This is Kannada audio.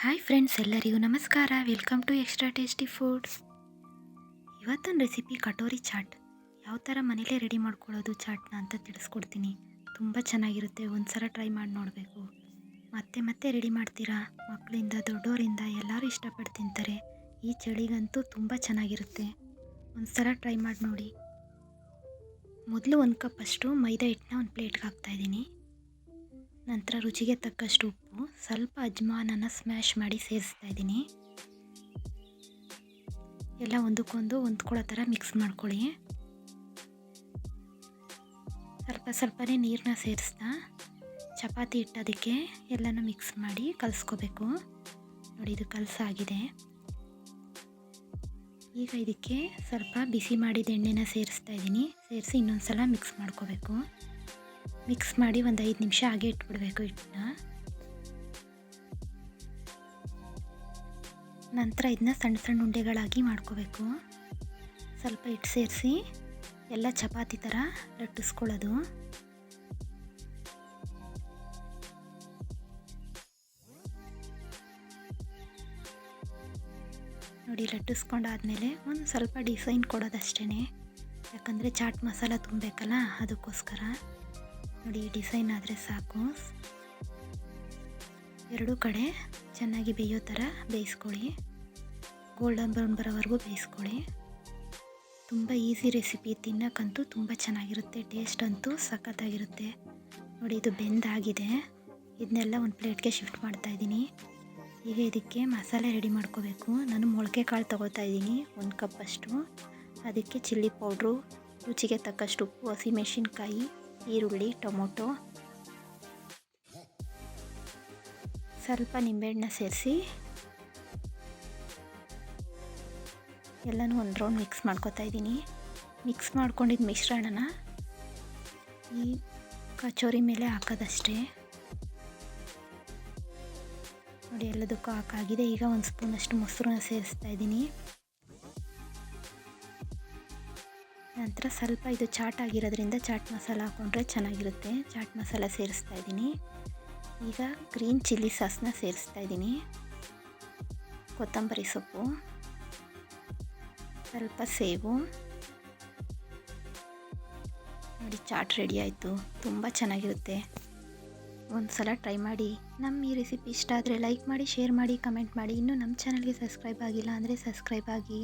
ಹಾಯ್ ಫ್ರೆಂಡ್ಸ್ ಎಲ್ಲರಿಗೂ ನಮಸ್ಕಾರ. Welcome to extra tasty foods ಇವತ್ತೊಂದು ರೆಸಿಪಿ ಕಟೋರಿ ಚಾಟ್. ಯಾವ ಥರ ಮನೇಲೇ ರೆಡಿ ಮಾಡ್ಕೊಳ್ಳೋದು ಚಾಟ್ನ ಅಂತ ತಿಳಿಸ್ಕೊಡ್ತೀನಿ. ತುಂಬ ಚೆನ್ನಾಗಿರುತ್ತೆ. ಒಂದು ಸಲ ಟ್ರೈ ಮಾಡಿ ನೋಡಬೇಕು. ಮತ್ತೆ ಮತ್ತೆ ರೆಡಿ ಮಾಡ್ತೀರಾ? ಮಕ್ಕಳಿಂದ ದೊಡ್ಡವರಿಂದ ಎಲ್ಲರೂ ಇಷ್ಟಪಟ್ಟು ತಿಂತಾರೆ. ಈ ಚಳಿಗಂತೂ ತುಂಬ ಚೆನ್ನಾಗಿರುತ್ತೆ. ಒಂದು ಸಲ ಟ್ರೈ ಮಾಡಿ ನೋಡಿ. ಮೊದಲು ಒಂದು ಕಪ್ ಅಷ್ಟು ಮೈದಾ ಹಿಟ್ಟನ್ನ ಒಂದು ಪ್ಲೇಟ್ಗೆ ಹಾಕ್ತಾಯಿದ್ದೀನಿ ನಂತರ ರುಚಿಗೆ ತಕ್ಕಷ್ಟು ಉಪ್ಪು. ಸ್ವಲ್ಪ ಅಜ್ಮಾನನ ಸ್ಮ್ಯಾಶ್ ಮಾಡಿ ಸೇರಿಸ್ತಾ ಇದ್ದೀನಿ. ಎಲ್ಲ ಒಂದಕ್ಕೊಂದು ಹೊಂದ್ಕೊಳ್ಳೋ ಥರ ಮಿಕ್ಸ್ ಮಾಡ್ಕೊಳ್ಳಿ. ಸ್ವಲ್ಪ ಸ್ವಲ್ಪನೇ ನೀರನ್ನ ಸೇರಿಸ್ತಾ ಚಪಾತಿ ಇಟ್ಟೋದಕ್ಕೆ ಎಲ್ಲನೂ ಮಿಕ್ಸ್ ಮಾಡಿ ಕಲಸ್ಕೋಬೇಕು. ನೋಡಿ ಇದು ಕಲಸಾಗಿದೆ. ಈಗ ಇದಕ್ಕೆ ಸ್ವಲ್ಪ ಬಿಸಿ ಮಾಡಿದ ಎಣ್ಣೆನ ಸೇರಿಸ್ತಾ ಇದ್ದೀನಿ. ಸೇರಿಸಿ ಇನ್ನೊಂದು ಸಲ ಮಿಕ್ಸ್ ಮಾಡ್ಕೋಬೇಕು. ಮಿಕ್ಸ್ ಮಾಡಿ ಒಂದು ಐದು ನಿಮಿಷ ಹಾಗೆ ಇಟ್ಬಿಡಬೇಕು ಹಿಟ್ಟನ್ನ. ನಂತರ ಇದನ್ನ ಸಣ್ಣ ಸಣ್ಣ ಉಂಡೆಗಳಾಗಿ ಮಾಡ್ಕೋಬೇಕು. ಸ್ವಲ್ಪ ಹಿಟ್ಟು ಸೇರಿಸಿ, ಎಲ್ಲ ಚಪಾತಿ ಥರ ಲಟ್ಟಿಸ್ಕೊಳ್ಳೋದು. ನೋಡಿ, ಲಟ್ಟಿಸ್ಕೊಂಡಾದಮೇಲೆ ಒಂದು ಸ್ವಲ್ಪ ಡಿಸೈನ್ ಕೊಡೋದಷ್ಟೇ ಯಾಕಂದರೆ ಚಾಟ್ ಮಸಾಲ ತುಂಬಬೇಕಲ್ಲ, ಅದಕ್ಕೋಸ್ಕರ. ನೋಡಿ ಡಿಸೈನ್ ಆದರೆ ಸಾಕು. ಎರಡೂ ಕಡೆ ಚೆನ್ನಾಗಿ ಬೇಯೋ ಥರ ಬೇಯಿಸ್ಕೊಳ್ಳಿ. ಗೋಲ್ಡನ್ ಬ್ರೌನ್ ಬರೋವರೆಗೂ ಬೇಯಿಸ್ಕೊಳ್ಳಿ. ತುಂಬ ಈಸಿ ರೆಸಿಪಿ ತಿನ್ನೋಕ್ಕಂತೂ ತುಂಬ ಚೆನ್ನಾಗಿರುತ್ತೆ. ಟೇಸ್ಟ್ ಅಂತೂ ಸಖತ್ತಾಗಿರುತ್ತೆ. ನೋಡಿ, ಇದು ಬೆಂದಾಗಿದೆ. ಇದನ್ನೆಲ್ಲ ಒಂದು ಪ್ಲೇಟ್ಗೆ ಶಿಫ್ಟ್ ಮಾಡ್ತಾ ಇದ್ದೀನಿ. ಈಗ ಇದಕ್ಕೆ ಮಸಾಲೆ ರೆಡಿ ಮಾಡ್ಕೋಬೇಕು. ನಾನು ಮೊಳಕೆ ಕಾಳು ತೊಗೋತಾ ಇದ್ದೀನಿ, ಒಂದು ಕಪ್ಪಷ್ಟು ಅದಕ್ಕೆ ಚಿಲ್ಲಿ ಪೌಡ್ರು ರುಚಿಗೆ ತಕ್ಕಷ್ಟು ಉಪ್ಪು ಹಸಿಮೆಣಸಿನ್ಕಾಯಿ ಈರುಳ್ಳಿ, ಟೊಮೊಟೊ. ಸ್ವಲ್ಪ ನಿಂಬೆಹಣ್ಣ ಸೇರಿಸಿ ಎಲ್ಲನೂ ಒಂದು ರೌಂಡ್ ಮಿಕ್ಸ್ ಮಾಡ್ಕೊತಾ ಇದ್ದೀನಿ. ಮಿಕ್ಸ್ ಮಾಡ್ಕೊಂಡಿದ್ದ ಮಿಶ್ರಣನ ಈ ಕಚೋರಿ ಮೇಲೆ ಹಾಕೋದಷ್ಟೇ. ನೋಡಿ, ಎಲ್ಲದಕ್ಕೂ ಹಾಕಾಗಿದೆ. ಈಗ ಒಂದು ಸ್ಪೂನಷ್ಟು ಮೊಸರನ್ನ ಸೇರಿಸ್ತಾ ಇದ್ದೀನಿ. ನಂತರ ಸ್ವಲ್ಪ ಇದು ಚಾಟ್ ಆಗಿರೋದ್ರಿಂದ ಚಾಟ್ ಮಸಾಲ ಹಾಕ್ಕೊಂಡ್ರೆ ಚೆನ್ನಾಗಿರುತ್ತೆ. ಚಾಟ್ ಮಸಾಲ ಸೇರಿಸ್ತಾ ಇದ್ದೀನಿ. ಈಗ ಗ್ರೀನ್ ಚಿಲ್ಲಿ ಸಾಸ್ನ ಸೇರಿಸ್ತಾ ಇದ್ದೀನಿ. ಕೊತ್ತಂಬರಿ ಸೊಪ್ಪು, ಸ್ವಲ್ಪ ಸೇವು ನೋಡಿ, ಚಾಟ್ ರೆಡಿ ಆಯಿತು. ತುಂಬ ಚೆನ್ನಾಗಿರುತ್ತೆ. ಒಂದು ಸಲ ಟ್ರೈ ಮಾಡಿ. ನಮ್ಮ ಈ ರೆಸಿಪಿ ಇಷ್ಟ ಆದರೆ ಲೈಕ್ ಮಾಡಿ, ಶೇರ್ ಮಾಡಿ, ಕಮೆಂಟ್ ಮಾಡಿ. ಇನ್ನೂ ನಮ್ಮ ಚಾನಲ್ಗೆ ಸಬ್ಸ್ಕ್ರೈಬ್ ಆಗಿಲ್ಲ ಅಂದರೆ ಸಬ್ಸ್ಕ್ರೈಬ್ ಆಗಿ.